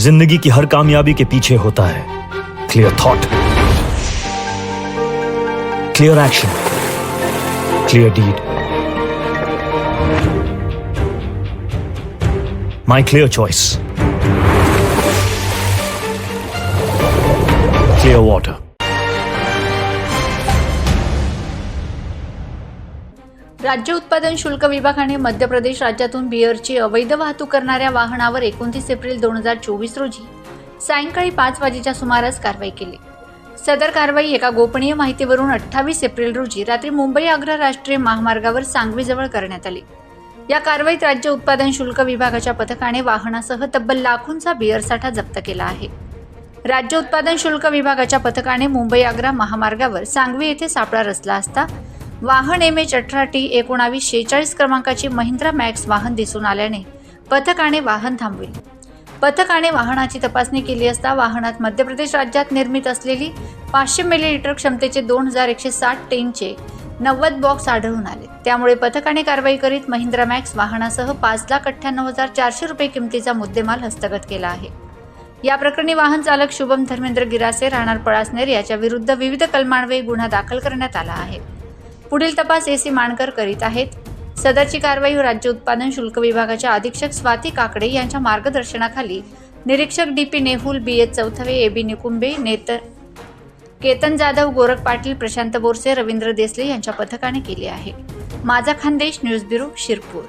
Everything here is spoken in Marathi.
ज़िंदगी की हर कामयाबी के पीछे होता है। Clear thought clear action clear deed my clear choice clear water राज्य उत्पादन शुल्क विभागाने मध्य प्रदेश राज्यातून बिअरची अवैध वाहतूक करणाऱ्या वाहनावर एकोणतीस एप्रिल दोन हजार चोवीस रोजी सायंकाळी पाच वाजेच्या सुमारास कारवाई केली. सदर कारवाई एका गोपनीय माहितीवरून अठ्ठावीस एप्रिल रोजी रात्री मुंबई आग्रा राष्ट्रीय महामार्गावर सांगवीजवळ करण्यात आली. या कारवाईत राज्य उत्पादन शुल्क विभागाच्या पथकाने वाहनासह तब्बल लाखोंचा बिअर साठा जप्त केला आहे. राज्य उत्पादन शुल्क विभागाच्या पथकाने मुंबई आग्रा महामार्गावर सांगवी येथे सापळा रचला असता वाहन एम एच अठरा टी एकोणावीस शेहेचाळीस क्रमांकाची महिंद्रा मॅक्स वाहन दिसून आल्याने पथकाने वाहन थांबविले. पथकाने वाहनाची तपासणी केली असता वाहनात मध्य प्रदेश राज्यात निर्मित असलेली पाचशे मिलीलिटर क्षमतेचे दोन हजार एकशे साठ टेनचे नव्वद बॉक्स आढळून आले. त्यामुळे पथकाने कारवाई करीत महिंद्रा मॅक्स वाहनासह पाच लाख अठ्ठ्याण्णव हजार चारशे रुपये किमतीचा मुद्देमाल हस्तगत केला आहे. या प्रकरणी वाहन चालक शुभम धर्मेंद्र गिरासे राहणार पळासनेर याच्या विरुद्ध विविध कलमान्वये गुन्हा दाखल करण्यात आला आहे. पुढील तपास ए सी माणकर करीत आहेत. सदरची कारवाई राज्य उत्पादन शुल्क विभागाच्या अधीक्षक स्वाती काकडे यांच्या मार्गदर्शनाखाली निरीक्षक D P Nehul B H Chouthve A B Nikumbe नेतर Ketan Jadhav Gorakh Patil Prashant Borse Ravindra Desale यांच्या पथकाने केली आहे. माझा खानदेश न्यूज ब्युरो शिरपूर.